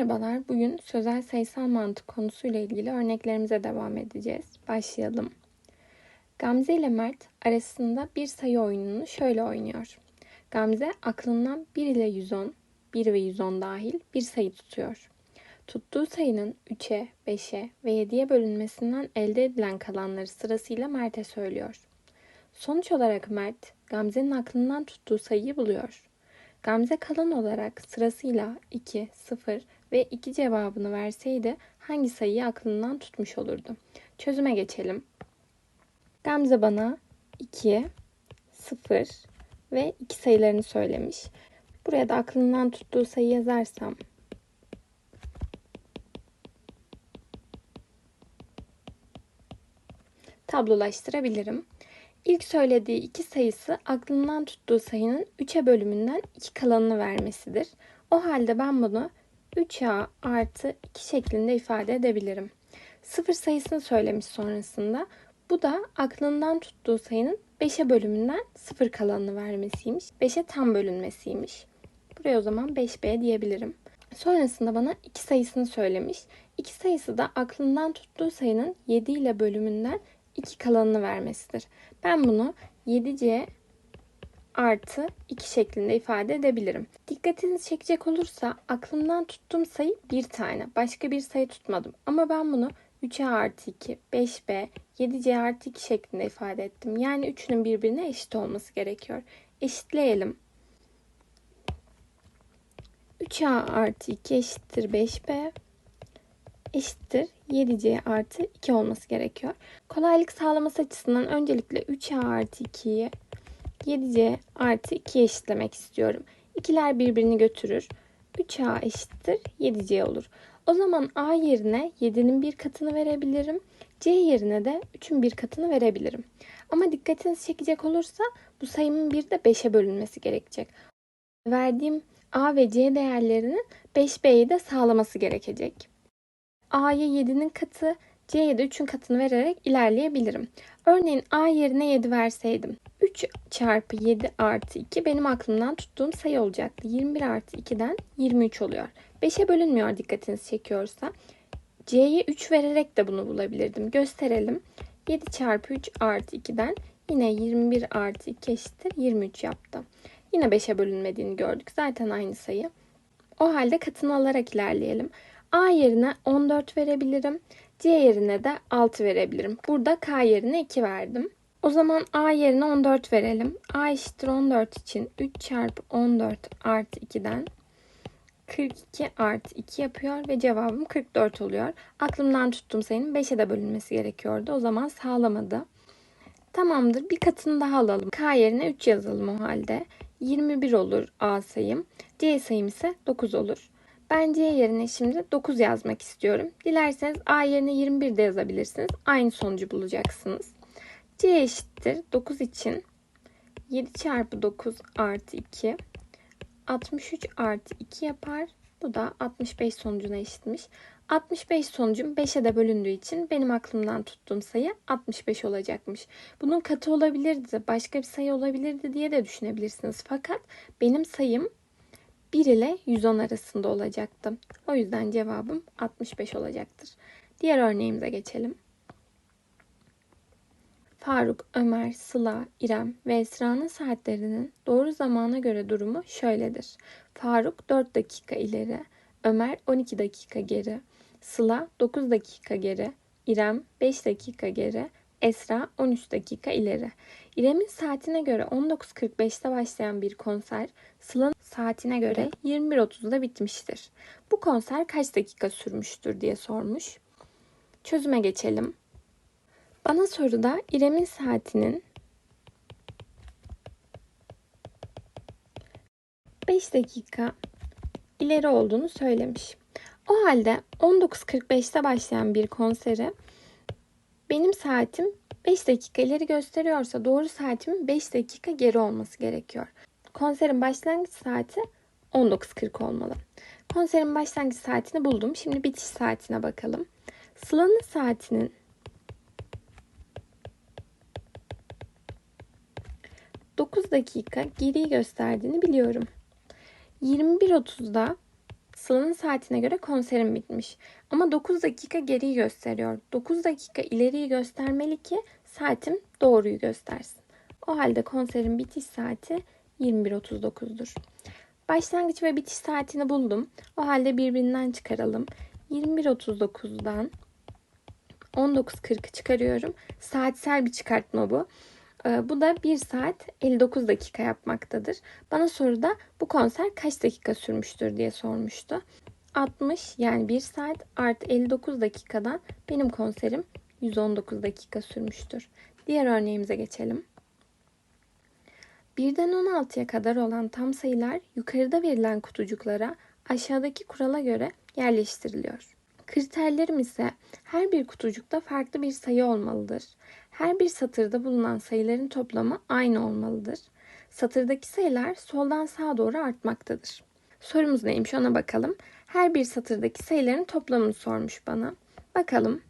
Merhabalar, bugün sözel sayısal mantık konusuyla ilgili örneklerimize devam edeceğiz. Başlayalım. Gamze ile Mert arasında bir sayı oyununu şöyle oynuyor. Gamze aklından 1 ile 110, 1 ve 110 dahil bir sayı tutuyor. Tuttuğu sayının 3'e, 5'e ve 7'ye bölünmesinden elde edilen kalanları sırasıyla Mert'e söylüyor. Sonuç olarak Mert, Gamze'nin aklından tuttuğu sayıyı buluyor. Gamze kalan olarak sırasıyla 2, 0 ve 2 cevabını verseydi hangi sayıyı aklından tutmuş olurdu? Çözüme geçelim. Gamze bana 2, 0 ve 2 sayılarını söylemiş. Buraya da aklından tuttuğu sayı yazarsam tablolaştırabilirim. İlk söylediği iki sayısı aklından tuttuğu sayının 3'e bölümünden 2 kalanını vermesidir. O halde ben bunu 3a artı 2 şeklinde ifade edebilirim. Sıfır sayısını söylemiş sonrasında. Bu da aklından tuttuğu sayının 5'e bölümünden 0 kalanını vermesiymiş. 5'e tam bölünmesiymiş. Buraya o zaman 5b diyebilirim. Sonrasında bana 2 sayısını söylemiş. 2 sayısı da aklından tuttuğu sayının 7 ile bölümünden 2 kalanını vermesidir. Ben bunu 7c artı 2 şeklinde ifade edebilirim. Dikkatinizi çekecek olursa aklımdan tuttuğum sayı bir tane. Başka bir sayı tutmadım. Ama ben bunu 3a artı 2, 5b, 7c artı 2 şeklinde ifade ettim. Yani üçünün birbirine eşit olması gerekiyor. Eşitleyelim. 3a artı 2 eşittir 5b eşittir 7c artı 2 olması gerekiyor. Kolaylık sağlaması açısından öncelikle 3a artı 2'yi 7c artı 2'ye eşitlemek istiyorum. İkiler birbirini götürür. 3a eşittir 7c olur. O zaman a yerine 7'nin bir katını verebilirim. c yerine de 3'ün bir katını verebilirim. Ama dikkatinizi çekecek olursa bu sayımın bir de 5'e bölünmesi gerekecek. Verdiğim a ve c değerlerinin 5b'yi de sağlaması gerekecek. A'ya 7'nin katı, C'ye de 3'ün katını vererek ilerleyebilirim. Örneğin A yerine 7 verseydim. 3 çarpı 7 artı 2 benim aklımdan tuttuğum sayı olacaktı. 21 artı 2'den 23 oluyor. 5'e bölünmüyor dikkatinizi çekiyorsa. C'ye 3 vererek de bunu bulabilirdim. Gösterelim. 7 çarpı 3 artı 2'den yine 21 artı 2 eşittir 23 yaptı. Yine 5'e bölünmediğini gördük. Zaten aynı sayı. O halde katını alarak ilerleyelim. A yerine 14 verebilirim. C yerine de 6 verebilirim. Burada K yerine 2 verdim. O zaman A yerine 14 verelim. A eşittir 14 için 3 çarpı 14 artı 2'den 42 artı 2 yapıyor ve cevabım 44 oluyor. Aklımdan tuttuğum sayının 5'e de bölünmesi gerekiyordu. O zaman sağlamadı. Tamamdır. Bir katını daha alalım. K yerine 3 yazalım o halde. 21 olur A sayım. C sayım ise 9 olur. Ben C yerine şimdi 9 yazmak istiyorum. Dilerseniz A yerine 21 de yazabilirsiniz. Aynı sonucu bulacaksınız. C eşittir 9 için 7 çarpı 9 artı 2 63 artı 2 yapar. Bu da 65 sonucuna eşitmiş. 65 sonucum 5'e de bölündüğü için benim aklımdan tuttuğum sayı 65 olacakmış. Bunun katı olabilirdi, başka bir sayı olabilirdi diye de düşünebilirsiniz. Fakat benim sayım 1 ile 110 arasında olacaktı. O yüzden cevabım 65 olacaktır. Diğer örneğimize geçelim. Faruk, Ömer, Sıla, İrem ve Esra'nın saatlerinin doğru zamana göre durumu şöyledir. Faruk 4 dakika ileri, Ömer 12 dakika geri, Sıla 9 dakika geri, İrem 5 dakika geri, Esra 13 dakika ileri. İrem'in saatine göre 19.45'te başlayan bir konser Sıla'nın saatine göre 21.30'da bitmiştir. Bu konser kaç dakika sürmüştür diye sormuş. Çözüme geçelim. Bana soruda İrem'in saatinin 5 dakika ileri olduğunu söylemiş. O halde 19.45'te başlayan bir konseri benim saatim 5 dakika ileri gösteriyorsa doğru saatimin 5 dakika geri olması gerekiyor. Konserin başlangıç saati 19.40 olmalı. Konserin başlangıç saatini buldum. Şimdi bitiş saatine bakalım. Sıla'nın saatinin dokuz dakika geriyi gösterdiğini biliyorum. 21.30'da Sıla'nın saatine göre konserim bitmiş. Ama 9 dakika geriyi gösteriyor. 9 dakika ileriyi göstermeli ki saatim doğruyu göstersin. O halde konserin bitiş saati 21.39'dur. Başlangıç ve bitiş saatini buldum. O halde birbirinden çıkaralım. 21.39'dan 19.40'ı çıkarıyorum. Saatsel bir çıkartma bu. Ee, bu da 1 saat 59 dakika yapmaktadır. Bana soruda bu konser kaç dakika sürmüştür diye sormuştu. 60 yani 1 saat artı 59 dakikadan benim konserim 119 dakika sürmüştür. Diğer örneğimize geçelim. 1'den 16'ya kadar olan tam sayılar yukarıda verilen kutucuklara aşağıdaki kurala göre yerleştiriliyor. Kriterlerim ise her bir kutucukta farklı bir sayı olmalıdır. Her bir satırda bulunan sayıların toplamı aynı olmalıdır. Satırdaki sayılar soldan sağa doğru artmaktadır. Sorumuz neymiş ona bakalım. Her bir satırdaki sayıların toplamını sormuş bana. Bakalım.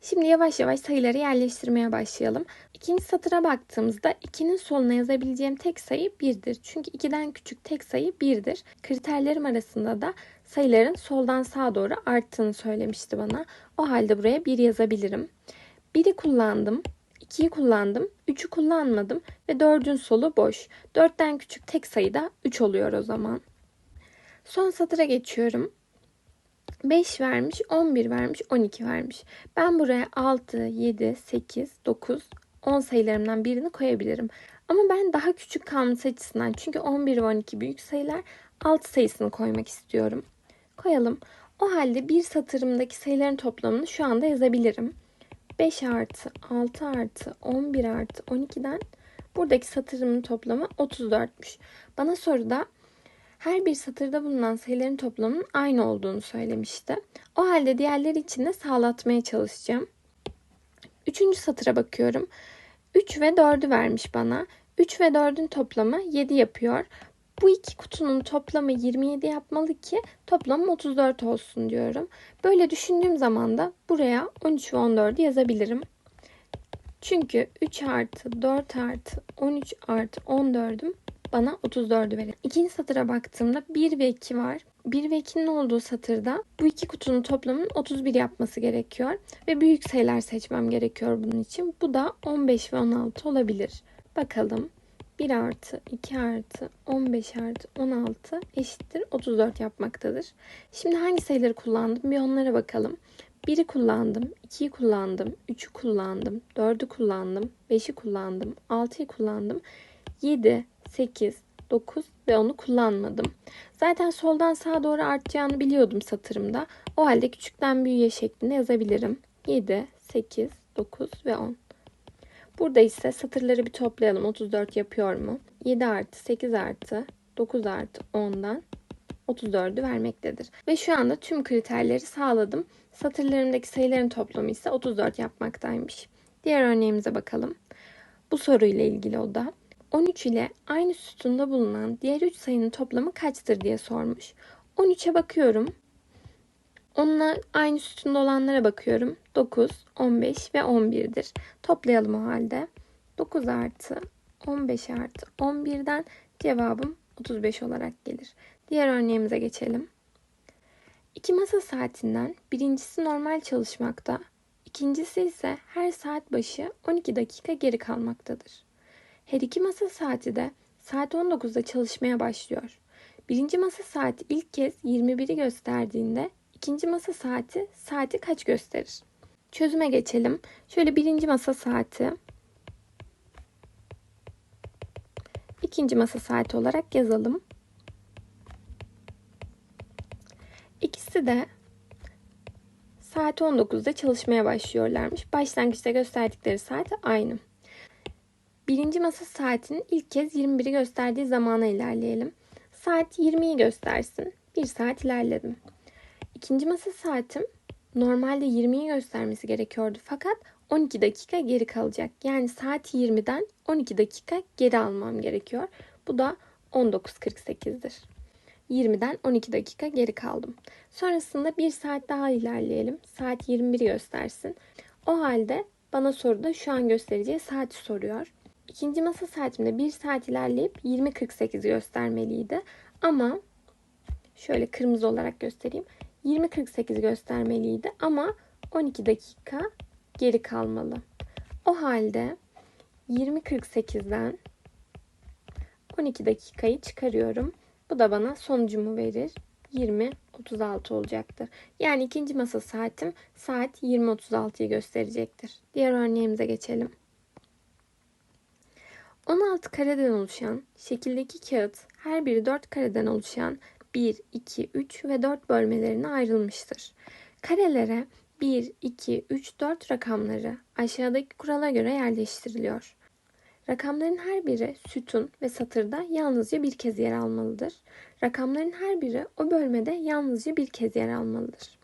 Şimdi yavaş yavaş sayıları yerleştirmeye başlayalım. İkinci satıra baktığımızda 2'nin soluna yazabileceğim tek sayı 1'dir. Çünkü 2'den küçük tek sayı 1'dir. Kriterlerim arasında da sayıların soldan sağa doğru arttığını söylemişti bana. O halde buraya 1 yazabilirim. 1'i kullandım, 2'yi kullandım, 3'ü kullanmadım ve 4'ün solu boş. 4'ten küçük tek sayı da 3 oluyor o zaman. Son satıra geçiyorum. 5 vermiş, 11 vermiş, 12 vermiş. Ben buraya 6, 7, 8, 9, 10 sayılarımdan birini koyabilirim. Ama ben daha küçük kalması açısından çünkü 11 ve 12 büyük sayılar 6 sayısını koymak istiyorum. Koyalım. O halde bir satırımdaki sayıların toplamını şu anda yazabilirim. 5 artı 6 artı 11 artı 12'den buradaki satırımın toplamı 34'müş. Bana soruda her bir satırda bulunan sayıların toplamının aynı olduğunu söylemişti. O halde diğerleri için de sağlatmaya çalışacağım. Üçüncü satıra bakıyorum. 3 ve 4'ü vermiş bana. 3 ve 4'ün toplamı 7 yapıyor. Bu iki kutunun toplamı 27 yapmalı ki toplamı 34 olsun diyorum. Böyle düşündüğüm zaman da buraya 13 ve 14'ü yazabilirim. Çünkü 3 artı 4 artı 13 artı 14'üm bana 34'ü verir. İkinci satıra baktığımda 1 ve 2 var. 1 ve 2'nin olduğu satırda bu iki kutunun toplamının 31 yapması gerekiyor. Ve büyük sayılar seçmem gerekiyor bunun için. Bu da 15 ve 16 olabilir. Bakalım. 1 artı 2 artı 15 artı 16 eşittir 34 yapmaktadır. Şimdi hangi sayıları kullandım bir onlara bakalım. 1'i kullandım, 2'yi kullandım, 3'ü kullandım, 4'ü kullandım, 5'i kullandım, 6'yı kullandım, 7, 8, 9 ve 10'u kullanmadım. Zaten soldan sağa doğru artacağını biliyordum satırımda. O halde küçükten büyüğe şeklinde yazabilirim. 7, 8, 9 ve 10. Burada ise satırları bir toplayalım. 34 yapıyor mu? 7 artı 8 artı 9 artı 10'dan 34'ü vermektedir. Ve şu anda tüm kriterleri sağladım. Satırlarımdaki sayıların toplamı ise 34 yapmaktaymış. Diğer örneğimize bakalım. Bu soruyla ilgili o da. 13 ile aynı sütunda bulunan diğer 3 sayının toplamı kaçtır diye sormuş. 13'e bakıyorum. Onunla aynı sütunda olanlara bakıyorum. 9, 15 ve 11'dir. Toplayalım o halde. 9 artı 15 artı 11'den cevabım 35 olarak gelir. Diğer örneğimize geçelim. İki masa saatinden birincisi normal çalışmakta, ikincisi ise her saat başı 12 dakika geri kalmaktadır. Her iki masa saati de saat 19'da çalışmaya başlıyor. Birinci masa saati ilk kez 21'i gösterdiğinde ikinci masa saati saati kaç gösterir? Çözüme geçelim. Şöyle birinci masa saati ikinci masa saati olarak yazalım. İkisi de saat 19'da çalışmaya başlıyorlarmış. Başlangıçta gösterdikleri saat aynı. Birinci masa saatinin ilk kez 21'i gösterdiği zamana ilerleyelim. Saat 20'yi göstersin. Bir saat ilerledim. İkinci masa saatim normalde 20'yi göstermesi gerekiyordu. Fakat 12 dakika geri kalacak. Yani saat 20'den 12 dakika geri almam gerekiyor. Bu da 19.48'dir. 20'den 12 dakika geri kaldım. Sonrasında bir saat daha ilerleyelim. Saat 21'i göstersin. O halde bana soruda şu an göstereceği saati soruyor. İkinci masa saatimde 1 saat ilerleyip 20.48 göstermeliydi. Ama şöyle kırmızı olarak göstereyim. 20.48 göstermeliydi ama 12 dakika geri kalmalı. O halde 20.48'den 12 dakikayı çıkarıyorum. Bu da bana sonucumu verir. 20.36 olacaktır. Yani ikinci masa saatim saat 20.36'yı gösterecektir. Diğer örneğimize geçelim. 16 kareden oluşan şekildeki kağıt her biri 4 kareden oluşan 1, 2, 3 ve 4 bölmelerine ayrılmıştır. Karelere 1, 2, 3, 4 rakamları aşağıdaki kurala göre yerleştiriliyor. Rakamların her biri sütun ve satırda yalnızca bir kez yer almalıdır. Rakamların her biri o bölmede yalnızca bir kez yer almalıdır.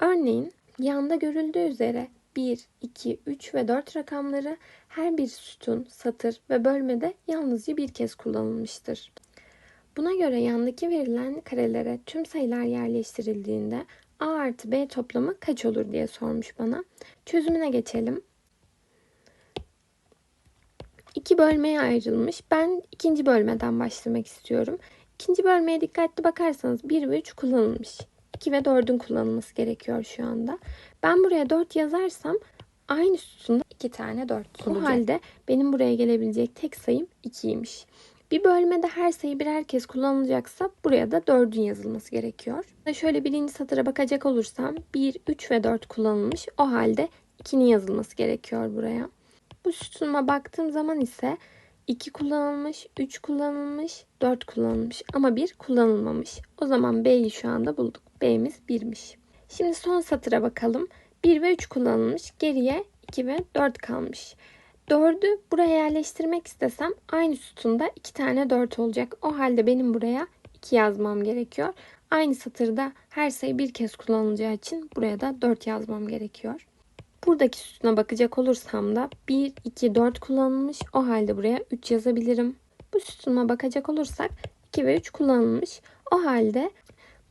Örneğin yanda görüldüğü üzere 1, 2, 3 ve 4 rakamları her bir sütun, satır ve bölmede yalnızca bir kez kullanılmıştır. Buna göre yandaki verilen karelere tüm sayılar yerleştirildiğinde A artı B toplamı kaç olur diye sormuş bana. Çözümüne geçelim. İki bölmeye ayrılmış. Ben ikinci bölmeden başlamak istiyorum. İkinci bölmeye dikkatli bakarsanız 1 ve 3 kullanılmış. 2 ve 4'ün kullanılması gerekiyor şu anda. Ben buraya 4 yazarsam aynı sütunda 2 tane 4 O halde benim buraya gelebilecek tek sayım 2'ymiş. Bir bölmede her sayı birer kez kullanılacaksa buraya da 4'ün yazılması gerekiyor. Şöyle birinci satıra bakacak olursam 1, 3 ve 4 kullanılmış. O halde 2'nin yazılması gerekiyor buraya. Bu sütunuma baktığım zaman ise 2 kullanılmış, 3 kullanılmış, 4 kullanılmış ama 1 kullanılmamış. O zaman B'yi şu anda bulduk. B'miz 1'miş. Şimdi son satıra bakalım. 1 ve 3 kullanılmış. Geriye 2 ve 4 kalmış. 4'ü buraya yerleştirmek istesem aynı sütunda 2 tane 4 olacak. O halde benim buraya 2 yazmam gerekiyor. Aynı satırda her sayı bir kez kullanılacağı için buraya da 4 yazmam gerekiyor. Buradaki sütuna bakacak olursam da 1, 2, 4 kullanılmış. O halde buraya 3 yazabilirim. Bu sütuna bakacak olursak 2 ve 3 kullanılmış. O halde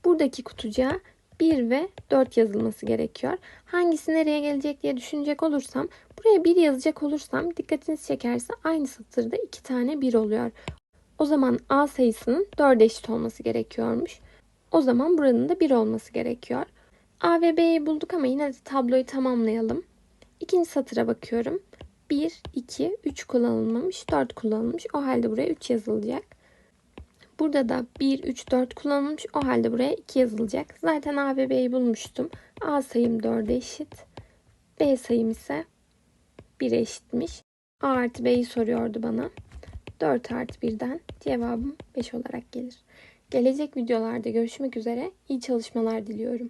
buradaki kutucuğa 1 ve 4 yazılması gerekiyor. Hangisi nereye gelecek diye düşünecek olursam buraya 1 yazacak olursam dikkatinizi çekerse aynı satırda 2 tane 1 oluyor. O zaman A sayısının 4'e eşit olması gerekiyormuş. O zaman buranın da 1 olması gerekiyor. A ve B'yi bulduk ama yine de tabloyu tamamlayalım. İkinci satıra bakıyorum. 1, 2, 3 kullanılmamış, 4 kullanılmış. O halde buraya 3 yazılacak. Burada da 1, 3, 4 kullanılmış. O halde buraya 2 yazılacak. Zaten A ve B'yi bulmuştum. A sayım 4'e eşit. B sayım ise 1'e eşitmiş. A artı B'yi soruyordu bana. 4 artı 1'den cevabım 5 olarak gelir. Gelecek videolarda görüşmek üzere. İyi çalışmalar diliyorum.